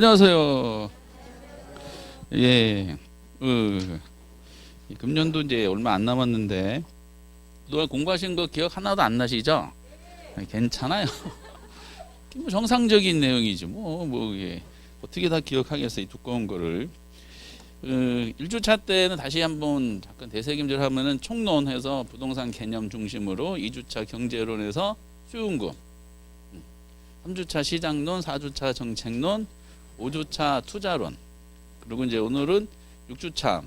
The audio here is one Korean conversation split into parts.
안녕하세요. 예, 그, 이 금년도 이제 얼마 안 남았는데, 그동안 공부하신 거 기억 하나도 안 나시죠? 아, 괜찮아요. 뭐 정상적인 내용이지, 뭐, 뭐, 예. 어떻게 다 기억하겠어요, 이 두꺼운 거를. 그 1주차 때는 다시 한번 잠깐 대세김질 하면은 총론해서 부동산 개념 중심으로 2주차 경제론에서 수용금 3주차 시장론, 4주차 정책론, 5주차 투자론. 그리고 이제 오늘은 6주차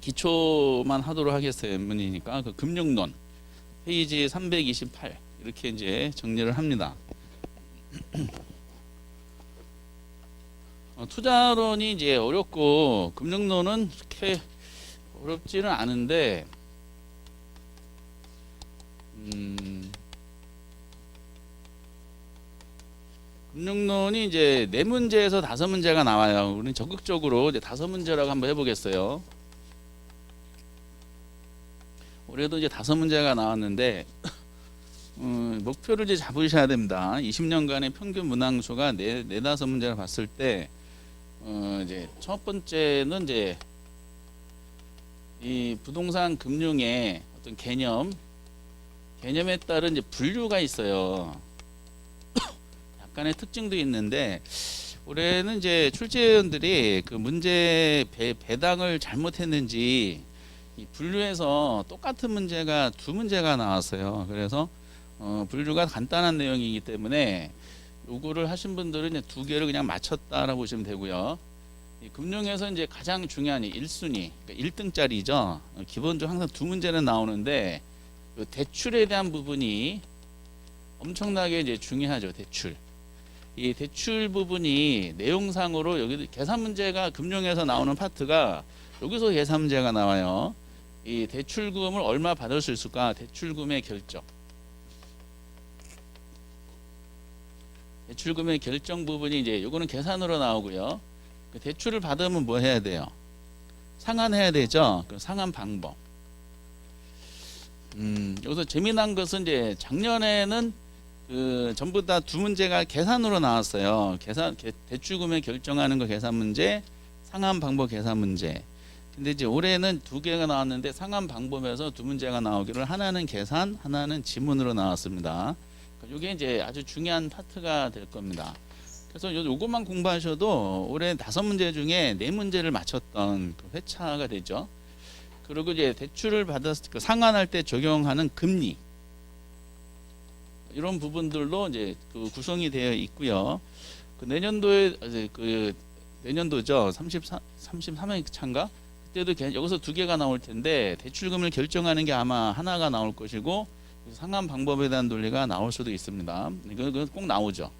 기초만 하도록 하겠어요. 문이니까 그 금융론 페이지 328 이렇게 이제 정리를 합니다. 어, 투자론이 이제 어렵고 금융론은 그렇게 어렵지는 않은데 금융론이 이제 네 문제에서 다섯 문제가 나와요. 우리는 적극적으로 이제 다섯 문제라고 한번 해보겠어요. 올해도 이제 다섯 문제가 나왔는데 음, 목표를 이제 잡으셔야 됩니다. 20년간의 평균 문항수가 네, 네 다섯 문제를 봤을 때 어, 이제 첫 번째는 이제 이 부동산 금융의 어떤 개념 개념에 따른 이제 분류가 있어요. 약간의 특징도 있는데 올해는 이제 출제위원들이 그 문제 배, 배당을 잘못했는지 이 분류해서 똑같은 문제가 두 문제가 나왔어요. 그래서 어, 분류가 간단한 내용이기 때문에 요거를 하신 분들은 이제 두 개를 그냥 맞췄다라고 보시면 되고요. 이 금융에서 이제 가장 중요한 이 1순위, 그러니까 1등짜리죠. 기본적으로 항상 두 문제는 나오는데 그 대출에 대한 부분이 엄청나게 이제 중요하죠. 대출. 이 대출 부분이 내용상으로 여기 계산 문제가 금융에서 나오는 파트가 여기서 계산 문제가 나와요. 이 대출금을 얼마 받을 수 있을까? 대출금의 결정. 대출금의 결정 부분이 이제 요거는 계산으로 나오고요. 그 대출을 받으면 뭐 해야 돼요? 상환해야 되죠. 그 상환 방법. 음, 여기서 재미난 것은 이제 작년에는 그 전부 다 두 문제가 계산으로 나왔어요. 계산 개- 대출금액 결정하는 거 계산 문제, 상환 방법 계산 문제. 근데 이제 올해는 두 개가 나왔는데 상환 방법에서 두 문제가 나오기를 하나는 계산, 하나는 지문으로 나왔습니다. 이게 이제 아주 중요한 파트가 될 겁니다. 그래서 요- 요것만 공부하셔도 올해 다섯 문제 중에 네 문제를 맞췄던 그 회차가 되죠. 그리고 이제 대출을 받았을 때, 그 상환할 때 적용하는 금리 이런 부분들로 이제 그 구성이 되어 있고요. 그 내년도에 이제 그 내년도죠. 34 33회 차인가? 그때도 개- 여기서 두 개가 나올 텐데 대출금을 결정하는 게 아마 하나가 나올 것이고 상환 방법에 대한 논리가 나올 수도 있습니다. 이거 꼭 나오죠.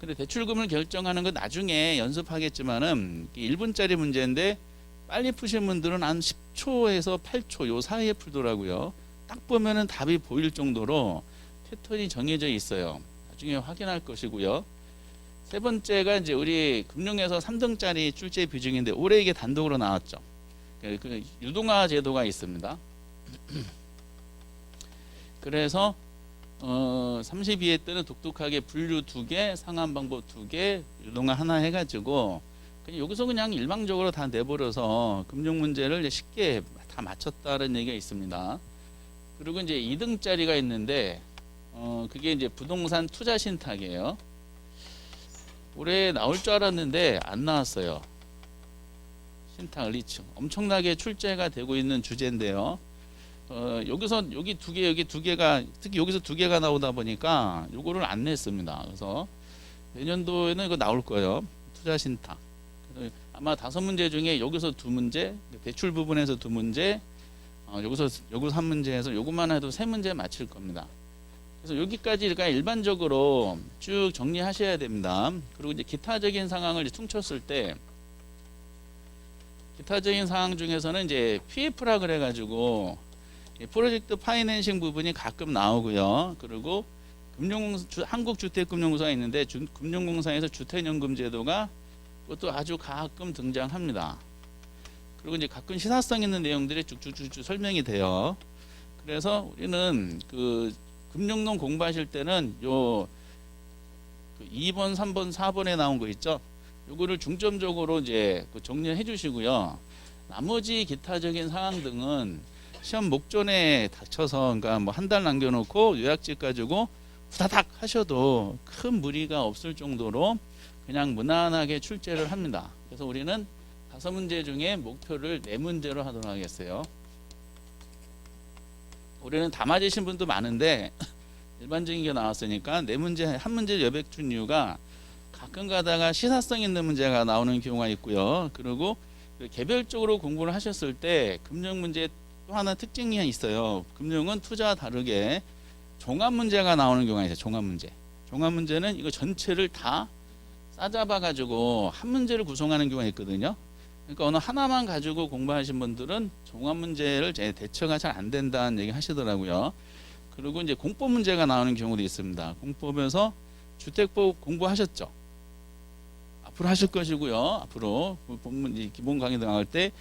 근데 대출금을 결정하는 건 나중에 연습하겠지만은 1분짜리 문제인데 빨리 푸신 분들은 한 10초에서 8초 요 사이에 풀더라고요. 딱 보면은 답이 보일 정도로 패턴이 정해져 있어요. 나중에 확인할 것이고요. 세 번째가 이제 우리 금융에서 3등짜리 출제 비중인데 올해 이게 단독으로 나왔죠. 그, 그 유동화 제도가 있습니다. 그래서 어 32회 때는 독특하게 분류 두 개, 상환 방법 두 개, 유동화 하나 해가지고 그냥 여기서 그냥 일방적으로 다 내버려서 금융 문제를 쉽게 다 맞췄다는 얘기가 있습니다. 그리고 이제 2등짜리가 있는데 어 그게 이제 부동산 투자 신탁이에요. 올해 나올 줄 알았는데 안 나왔어요. 신탁 리츠 엄청나게 출제가 되고 있는 주제인데요. 어, 여기서 여기 두 개 여기 두 개가 특히 여기서 두 개가 나오다 보니까 요거를 안 냈습니다. 그래서 내년도에는 이거 나올 거예요. 투자 신탁. 아마 다섯 문제 중에 여기서 두 문제, 대출 부분에서 두 문제, 어, 여기서 여기서 한 문제에서 요것만 해도 세 문제 맞힐 겁니다. 그래서 여기까지가 일반적으로 쭉 정리하셔야 됩니다. 그리고 이제 기타적인 상황을 퉁쳤을 때 기타적인 상황 중에서는 이제 PF라 그래가지고 이 프로젝트 파이낸싱 부분이 가끔 나오고요. 그리고 금융공사, 주- 한국주택금융공사가 있는데 주, 금융공사에서 주택연금 제도가 그것도 아주 가끔 등장합니다. 그리고 이제 가끔 시사성 있는 내용들이 쭉쭉쭉쭉 설명이 돼요. 그래서 우리는 그 금융론 공부하실 때는 요그 2번, 3번, 4번에 나온 거 있죠. 요거를 중점적으로 이제 그 정리해 주시고요. 나머지 기타적인 상황 등은 시험 목전에 닥쳐서 그러니까 뭐 한 달 남겨놓고 요약집 가지고 후다닥 하셔도 큰 무리가 없을 정도로 그냥 무난하게 출제를 합니다. 그래서 우리는 다섯 문제 중에 목표를 네 문제로 하도록 하겠어요. 올해는 다 맞으신 분도 많은데 일반적인 게 나왔으니까 네 문제 한 문제 여백 준 이유가 가끔 가다가 시사성 있는 문제가 나오는 경우가 있고요. 그리고 그 개별적으로 공부를 하셨을 때 금융 문제 또 하나 특징이 있어요. 금융은 투자와 다르게 종합 문제가 나오는 경우가 있어요. 종합 문제. 종합 문제는 이거 전체를 다 싸잡아 가지고 한 문제를 구성하는 경우가 있거든요. 그러니까 어느 하나만 가지고 공부하신 분들은 종합 문제를 제 대처가 잘 안 된다는 얘기 하시더라고요. 그리고 이제 공법 문제가 나오는 경우도 있습니다. 공법에서 주택법 공부하셨죠? 앞으로 하실 것이고요. 앞으로 그 본문 기본 강의 나갈 때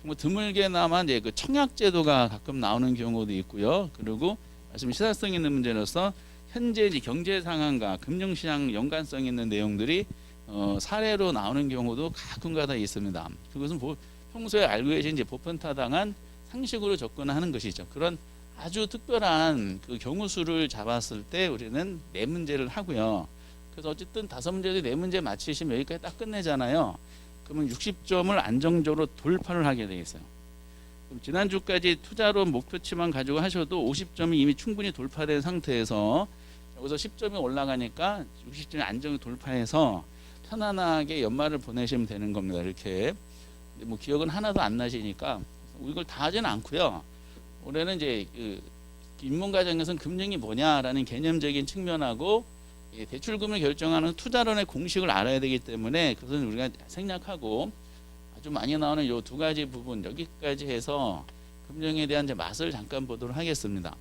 정말 드물게나마 이제 그 청약 제도가 가끔 나오는 경우도 있고요. 그리고 말씀 시사성 있는 문제로서 현재 경제 상황과 금융 시장 연관성 있는 내용들이 어, 사례로 나오는 경우도 가끔가다 있습니다. 그것은 보- 평소에 알고 계신 이제 보편타당한 상식으로 접근하는 것이죠. 그런 아주 특별한 그 경우 수를 잡았을 때 우리는 네 문제를 하고요. 그래서 어쨌든 다섯 네 문제 맞히시면 여기까지 딱 끝내잖아요. 그러면 60점을 안정적으로 돌파를 하게 돼 있어요. 지난주까지 투자로 목표치만 가지고 하셔도 50점이 이미 충분히 돌파된 상태에서 여기서 10점이 올라가니까 60점이 안정을 돌파해서 편안하게 연말을 보내시면 되는 겁니다. 이렇게 뭐 기억은 하나도 안 나시니까 이걸 다 하지는 않고요. 올해는 이제 그 입문 과정에서는 금융이 뭐냐라는 개념적인 측면하고 이 대출금을 결정하는 투자론의 공식을 알아야 되기 때문에 그것은 우리가 생략하고 아주 많이 나오는 요두 가지 부분 여기까지 해서 금융에 대한 이제 맛을 잠깐 보도록 하겠습니다.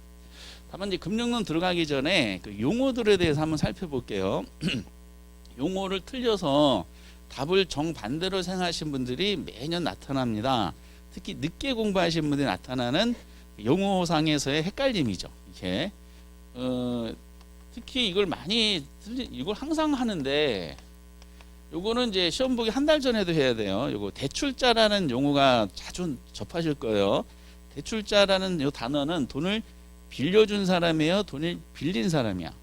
다만 이제 금융론 들어가기 전에 그 용어들에 대해서 한번 살펴볼게요. 용어를 틀려서 답을 정반대로 생각하신 분들이 매년 나타납니다. 특히 늦게 공부하신 분들이 나타나는 용어상에서의 헷갈림이죠. 이렇게 어, 특히 이걸 많이 이걸 항상 하는데 요거는 이제 시험 보기 한 달 전에도 해야 돼요. 요거 대출자라는 용어가 자주 접하실 거예요. 대출자라는 요 단어는 돈을 빌려준 사람이에요. 돈을 빌린 사람이야.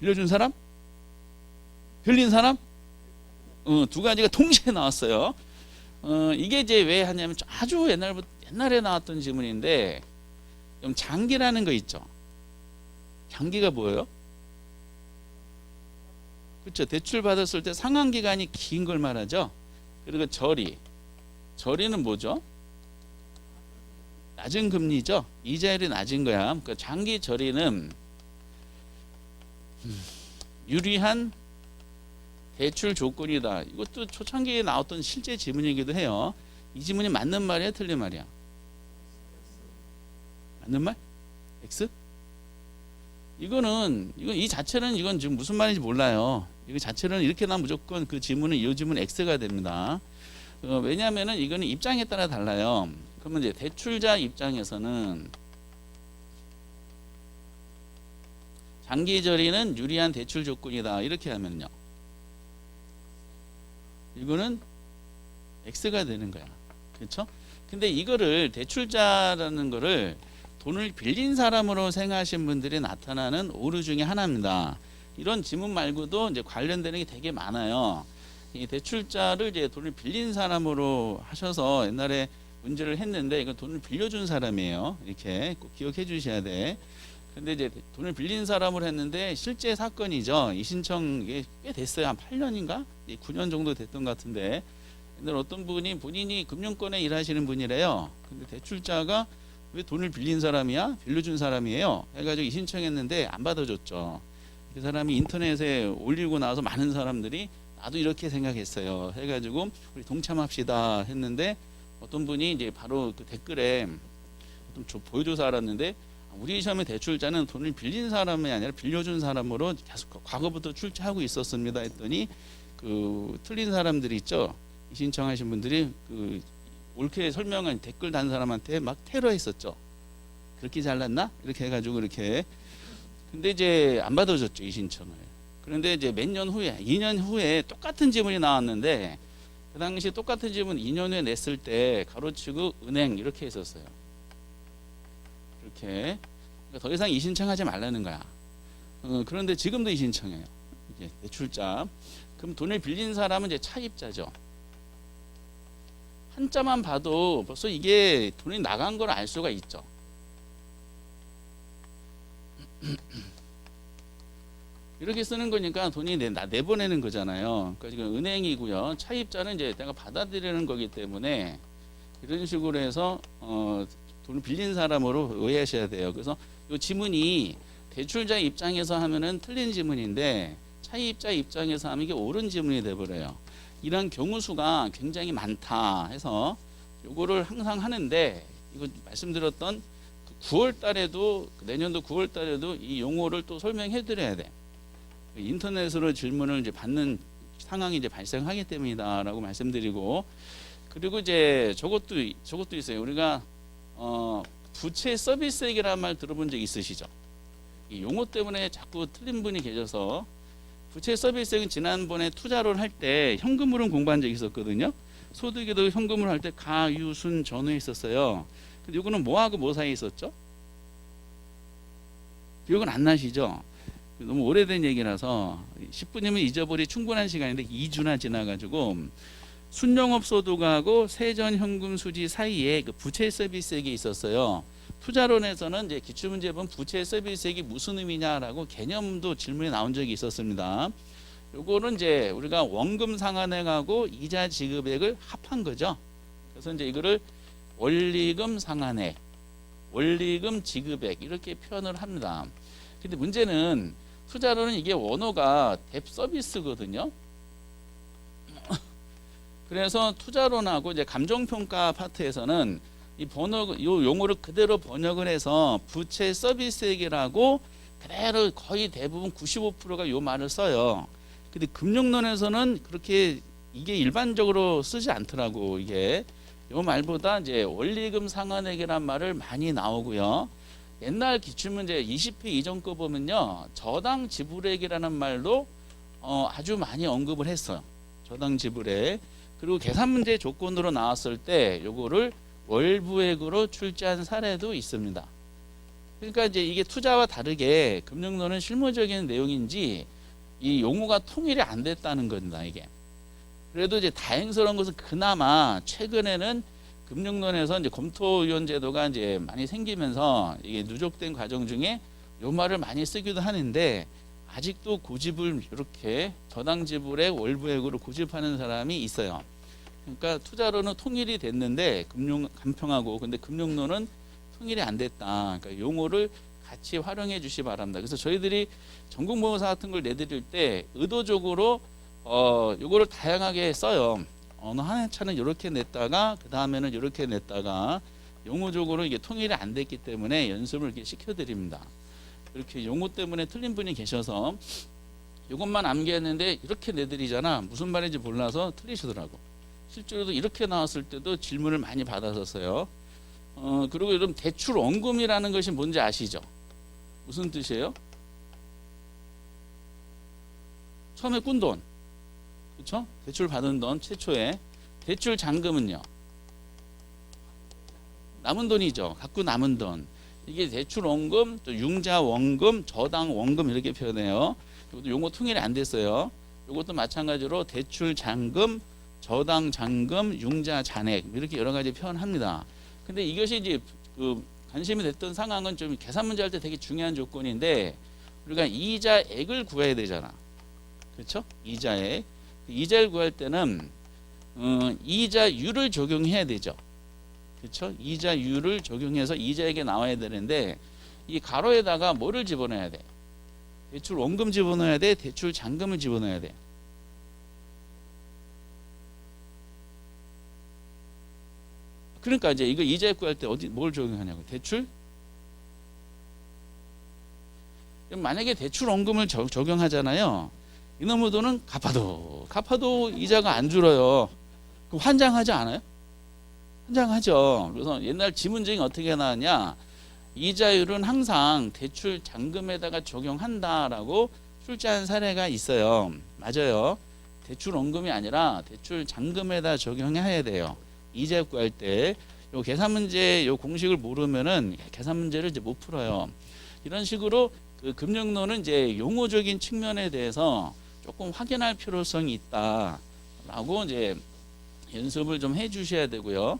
빌려준 사람? 빌린 사람? 어, 두 가지가 동시에 나왔어요. 어, 이게 이제 왜 하냐면 아주 옛날부터 옛날에 나왔던 질문인데 좀 장기라는 거 있죠. 장기가 뭐예요? 그렇죠. 대출 받았을 때 상환 기간이 긴 걸 말하죠. 그리고 저리. 저리는 뭐죠? 낮은 금리죠. 이자율이 낮은 거야. 그러니까 장기 저리는 음, 유리한 대출 조건이다. 이것도 초창기에 나왔던 실제 지문이기도 해요. 이 지문이 맞는 말이야, 틀린 말이야? 맞는 말? X? 이거는 이건 이 자체는 이건 지금 무슨 말인지 몰라요. 이거 자체는 이렇게 나면 무조건 그 지문은 이 지문 X가 됩니다. 어, 왜냐하면은 이거는 입장에 따라 달라요. 그러면 이제 대출자 입장에서는 장기 저리는 유리한 대출 조건이다. 이렇게 하면요. 이거는 X가 되는 거야. 그렇죠? 근데 이거를 대출자라는 거를 돈을 빌린 사람으로 생각하신 분들이 나타나는 오류 중에 하나입니다. 이런 지문 말고도 이제 관련되는 게 되게 많아요. 이 대출자를 이제 돈을 빌린 사람으로 하셔서 옛날에 문제를 했는데 이건 돈을 빌려준 사람이에요. 이렇게 꼭 기억해 주셔야 돼. 근데 이제 돈을 빌린 사람으로 했는데 실제 사건이죠. 이 신청 이게 꽤 됐어요. 한 8년인가? 9년 정도 됐던 것 같은데. 근데 어떤 분이 본인이 금융권에 일하시는 분이래요. 근데 대출자가 왜 돈을 빌린 사람이야? 빌려준 사람이에요. 해가지고 이 신청했는데 안 받아줬죠. 그 사람이 인터넷에 올리고 나서 많은 사람들이 나도 이렇게 생각했어요. 해가지고 우리 동참합시다 했는데 어떤 분이 이제 바로 그 댓글에 좀 조- 보여줘서 알았는데 우리 시험의 대출자는 돈을 빌린 사람이 아니라 빌려준 사람으로 계속 과거부터 출제하고 있었습니다 했더니 그 틀린 사람들이 있죠. 이 신청하신 분들이 그 옳게 설명한 댓글 단 사람한테 막 테러했었죠. 그렇게 잘났나? 이렇게 해가지고 이렇게 근데 이제 안 받아줬죠 이 신청을. 그런데 이제 몇 년 후에 2년 후에 똑같은 지문이 나왔는데 그 당시 똑같은 지문 2년 후에 냈을 때 가로치고 은행 이렇게 했었어요. 이렇게 그러니까 더 이상 이 신청하지 말라는 거야. 어, 그런데 지금도 이 신청해요. 이제 대출자. 그럼 돈을 빌린 사람은 이제 차입자죠. 한자만 봐도 벌써 이게 돈이 나간 걸 알 수가 있죠. 이렇게 쓰는 거니까 돈이 내, 나 내보내는 거잖아요. 그러니까 지금 은행이고요. 차입자는 이제 내가 받아들이는 거기 때문에 이런 식으로 해서 어, 돈을 빌린 사람으로 오해하셔야 돼요. 그래서 이 지문이 대출자 입장에서 하면은 틀린 지문인데 차입자 입장에서 하면 이게 옳은 지문이 돼버려요. 이런 경우 수가 굉장히 많다 해서 요거를 항상 하는데 이거 말씀드렸던 그 9월 달에도 내년도 9월 달에도 이 용어를 또 설명해 드려야 돼. 인터넷으로 질문을 이제 받는 상황이 이제 발생하기 때문이다라고 말씀드리고 그리고 이제 저것도 저것도 있어요. 우리가 어 부채 서비스액이라는 말 들어본 적 있으시죠? 이 용어 때문에 자꾸 틀린 분이 계셔서 부채 서비스액은 지난번에 투자를 할 때 현금으로는 공부한 적이 있었거든요. 소득에도 현금으로 할때 가유순 전후에 있었어요. 근데 이거는 뭐하고 뭐 사이에 있었죠? 기억은 안 나시죠? 너무 오래된 얘기라서 10분이면 잊어버리 충분한 시간인데 2주나 지나가지고 순영업 소득하고 세전 현금 수지 사이에 그 부채 서비스액이 있었어요. 투자론에서는 이제 기출문제 보면 부채 서비스액이 무슨 의미냐라고 개념도 질문이 나온 적이 있었습니다. 요거는 이제 우리가 원금 상환액하고 이자 지급액을 합한 거죠. 그래서 이제 이거를 원리금 상환액, 원리금 지급액 이렇게 표현을 합니다. 근데 문제는 투자로는 이게 원어가 뎁 서비스거든요. 그래서 투자론하고 이제 감정평가 파트에서는 이 번역 요 용어를 그대로 번역을 해서 부채 서비스액이라고 그대로 거의 대부분 95%가 요 말을 써요. 근데 금융론에서는 그렇게 이게 일반적으로 쓰지 않더라고 이게 요 말보다 이제 원리금 상환액이란 말을 많이 나오고요. 옛날 기출문제 20회 이전 거 보면요 저당 지불액이라는 말도 어, 아주 많이 언급을 했어요. 저당 지불액 그리고 계산 문제 조건으로 나왔을 때 요거를 월부액으로 출제한 사례도 있습니다. 그러니까 이제 이게 투자와 다르게 금융론은 실무적인 내용인지 이 용어가 통일이 안 됐다는 겁니다. 이게 그래도 이제 다행스러운 것은 그나마 최근에는 금융론에서 이제 검토위원 제도가 이제 많이 생기면서 이게 누적된 과정 중에 요 말을 많이 쓰기도 하는데 아직도 고집을 이렇게 저당 지불액 월부액으로 고집하는 사람이 있어요. 그러니까 투자로는 통일이 됐는데 금융 간평하고 근데 금융론은 통일이 안 됐다. 그러니까 용어를 같이 활용해 주시 기 바랍니다. 그래서 저희들이 전국 모의사 같은 걸 내드릴 때 의도적으로 어 요거를 다양하게 써요. 어느 한 차는 이렇게 냈다가 그 다음에는 이렇게 냈다가 용어적으로 이게 통일이 안 됐기 때문에 연습을 이렇게 시켜드립니다. 이렇게 용어 때문에 틀린 분이 계셔서 이것만 암기했는데 이렇게 내드리잖아 무슨 말인지 몰라서 틀리시더라고. 실제로도 이렇게 나왔을 때도 질문을 많이 받았었어요. 어 그리고 여러분 대출 원금이라는 것이 뭔지 아시죠? 무슨 뜻이에요? 처음에 꾼 돈. 그렇죠? 대출 받은 돈 최초에 대출 잔금은요. 남은 돈이죠. 갖고 남은 돈. 이게 대출 원금, 또 융자 원금, 저당 원금 이렇게 표현해요. 이것도 용어 통일이 안 됐어요. 이것도 마찬가지로 대출 잔금, 저당 잔금, 융자 잔액 이렇게 여러 가지 표현합니다. 근데 이것이 이제 그 관심이 됐던 상황은 좀 계산 문제 할 때 되게 중요한 조건인데 우리가 이자액을 구해야 되잖아. 그렇죠? 이자액. 이자를 구할 때는 어, 이자율을 적용해야 되죠. 그렇죠? 이자율을 적용해서 이자액에 나와야 되는데 이 가로에다가 뭐를 집어넣어야 돼? 대출 원금 집어넣어야 돼? 대출 잔금을 집어넣어야 돼? 그러니까 이제 이거 이자액 구할 때 어디 뭘 적용하냐고 대출 만약에 대출 원금을 적, 적용하잖아요. 이놈의 돈은 갚아도 갚아도 이자가 안 줄어요. 그럼 환장하지 않아요? 환장하죠. 그래서 옛날 지문쟁이 어떻게 나왔냐? 이자율은 항상 대출 잔금에다가 적용한다라고 출제한 사례가 있어요. 맞아요. 대출 원금이 아니라 대출 잔금에다 적용해야 돼요. 이자 구할 때 요 계산 문제 요 공식을 모르면은 계산 문제를 이제 못 풀어요. 이런 식으로 그 금융론은 이제 용어적인 측면에 대해서 조금 확인할 필요성이 있다라고 이제 연습을 좀 해주셔야 되고요.